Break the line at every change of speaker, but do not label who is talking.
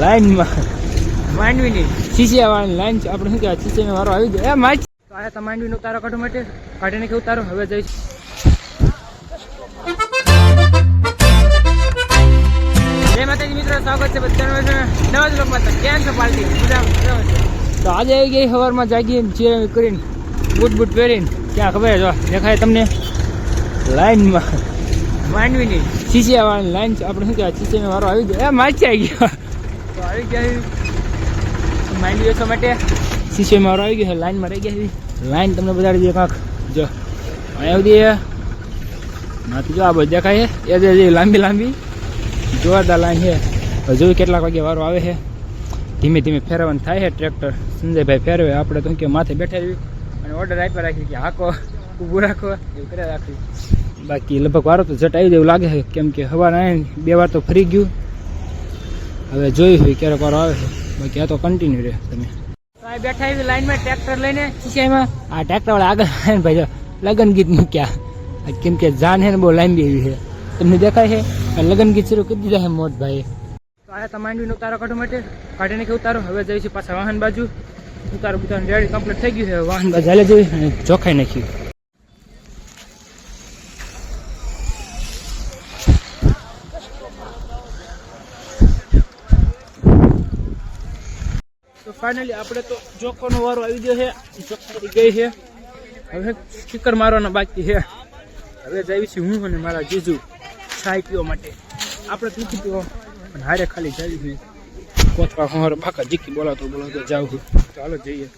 લાઈનમાં. માંડવીની. શીશિયા વાળાની લાઈન છે. આપણે શું કહેવાય? શીશિયાનો વારો આવી ગયો. એ માચ આયા તા માંડવીનો ઉતારો કાઢવા માટે. કાઢી નાખી ઉતારો? હવે જઈશ. જય માતાજી મિત્રો સ્વાગત છે બધાનું નવા જ લોકમાં કેમ છો પાર્ટી તો આજે આવી ગઈ સવારમાં જાગીને ચિરામી કરીને બૂટ બૂટ પહેરીને. ક્યાં ખબર? જો દેખાય તમને. લાઈનમાં. માંડવીની. શીશિયા વાળાની લાઈન છે. આપણે શું કહેવાય? શીશિયાનો વારો આવી ગયો. એ માચી આવી ગયો. આવી ગયા માઇન્ડ વેચવા માટે? શીશિયામાં મારો આવી ગયો છે લાઈનમાં રહી ગયા છે લાઈન તમને બતાડી દઈએ કાંક. જો, અહીંયા બધી માથું જો આ બધા દેખાય છે. એ જે- લાંબી લાંબી જોરદાર લાઈન છે. હજુ કેટલાક વાગે વારો આવે છે. ધીમે ધીમે ફેરવવાનું થાય છે ટ્રેક્ટર સંજયભાઈ ફેરવે. આપણે તો કે માથે બેઠા રહ્યું અને ઓર્ડર આપ્યા રાખી કે હાકો, ઊભું રાખો. એવું કર્યા રાખી. બાકી લગભગ વારો તો જટ આવી જાય એવું લાગે છે. કેમ કે હવા બે વાર તો ફરી ગયું. હવે હોય ક્યારેક વાર આવે છે. બાકી આ તો કન્ટિન્યુ રહે તમે. બેઠા એવી લાઈનમાં ટ્રેક્ટર લઈને. એમાં આ ટ્રેક્ટર વાળા આગળ આવે ને ભાઈ લગ્ન ગીત મૂક્યા. આ કેમ કે જાન છે ને બહુ લાંબી એવી છે. તમને દેખાય છે? આ લગન ગીત શરૂ કરી દીધા છે મોટ ભાઈ તો આયા તા માંડવીનો ઉતારો કાઢવા માટે. કાઢી કે ઉતારો? હવે જઈશું પાછા વાહન બાજુ. ઉતારો ઉતારો રેડી કમ્પ્લીટ થઈ ગયું છે. વાહન બાજુ. હાલે જોઈ અને ચોખાઈ નાખ્યું તો ફાઇનલી આપણે તો ચોખ્ખોનો વારો આવી ગયો છે. ચોખ્ખાઈ ગઈ છે. હવે સ્ટીકર મારવાના બાકી છે. હવે જઈએ છે હું અને મારા જીજુ છાય પીવા માટે. આપણે નથી પીવો. પણ હારે ખાલી જાય છે. કોથવા હારે ફાકા જીકી બોલાતો બોલાતો જાઉં છું. ચાલો જઈએ.